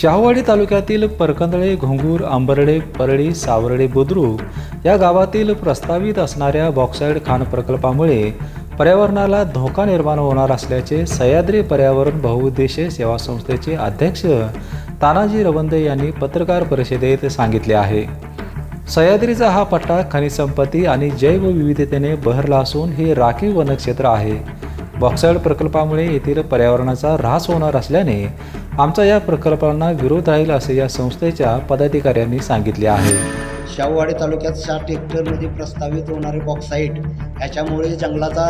शाहूवाडी तालुक्यातील परकंदळे घोंगूर आंबर्डे परळी सावर्डे बुद्रुक या गावातील प्रस्तावित असणाऱ्या बॉक्साईड खाण प्रकल्पामुळे पर्यावरणाला धोका निर्माण होणार असल्याचे सह्याद्री पर्यावरण बहुउद्देशीय सेवा संस्थेचे अध्यक्ष तानाजी रवंदे यांनी पत्रकार परिषदेत सांगितले आहे. सह्याद्रीचा हा पट्टा खनिज संपत्ती आणि जैवविविधतेने बहरला असून हे राखीव वनक्षेत्र आहे. बॉक्साईड प्रकल्पामुळे येथील पर्यावरणाचा ऱ्हास होणार असल्याने आमचा या प्रकल्पांना विरोध राहील असे या संस्थेच्या पदाधिकाऱ्यांनी सांगितले आहे. शाहूवाडी तालुक्यात साठ हेक्टरमध्ये प्रस्तावित होणारे बॉक्साईट ह्याच्यामुळे जंगलाचा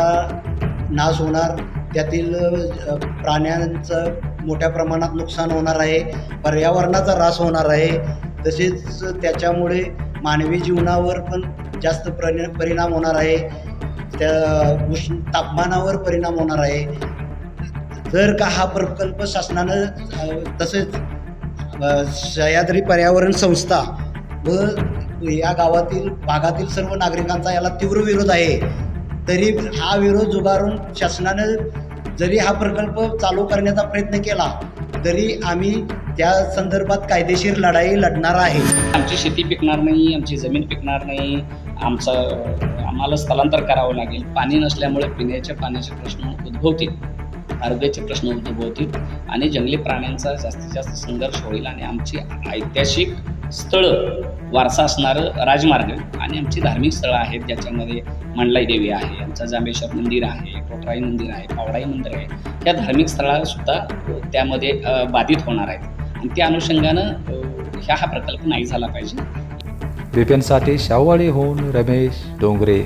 नाश होणार त्यातील प्राण्यांचं मोठ्या प्रमाणात नुकसान होणार आहे पर्यावरणाचा ऱ्हास होणार आहे. तसेच त्याच्यामुळे मानवी जीवनावर पण जास्त प्रनि परिणाम होणार आहे. त्या उष्ण तापमानावर परिणाम होणार आहे. जर का हा प्रकल्प शासनानं तसेच सह्याद्री पर्यावरण संस्था व या गावातील भागातील सर्व नागरिकांचा याला तीव्र विरोध आहे तरी हा विरोध जुगारून शासनानं जरी हा प्रकल्प चालू करण्याचा प्रयत्न केला तरी आम्ही त्या संदर्भात कायदेशीर लढाई लढणार आहे. आमची शेती पिकणार नाही आमची जमीन पिकणार नाही आमचं आम्हाला स्थलांतर करावं लागेल. पाणी नसल्यामुळे पिण्याच्या पाण्याचे प्रश्न उद्भवतील. आरोग्याचे प्रश्न उद्भवतील आणि जंगली प्राण्यांचा जास्तीत जास्त संघर्ष होईल आणि आमची ऐतिहासिक स्थळं वारसा असणारं राजमार्ग आणि आमची धार्मिक स्थळं आहेत ज्याच्यामध्ये मंडलाई देवी आहे आमचं जांबेश्वर मंदिर आहे कोटराई मंदिर आहे पावडाई मंदिर आहे. या धार्मिक स्थळासुद्धा त्यामध्ये बाधित होणार आहेत. आणि त्या अनुषंगानं ह्या हा प्रकल्प नाही झाला पाहिजे. विपिनसाठी होऊन रमेश डोंगरे.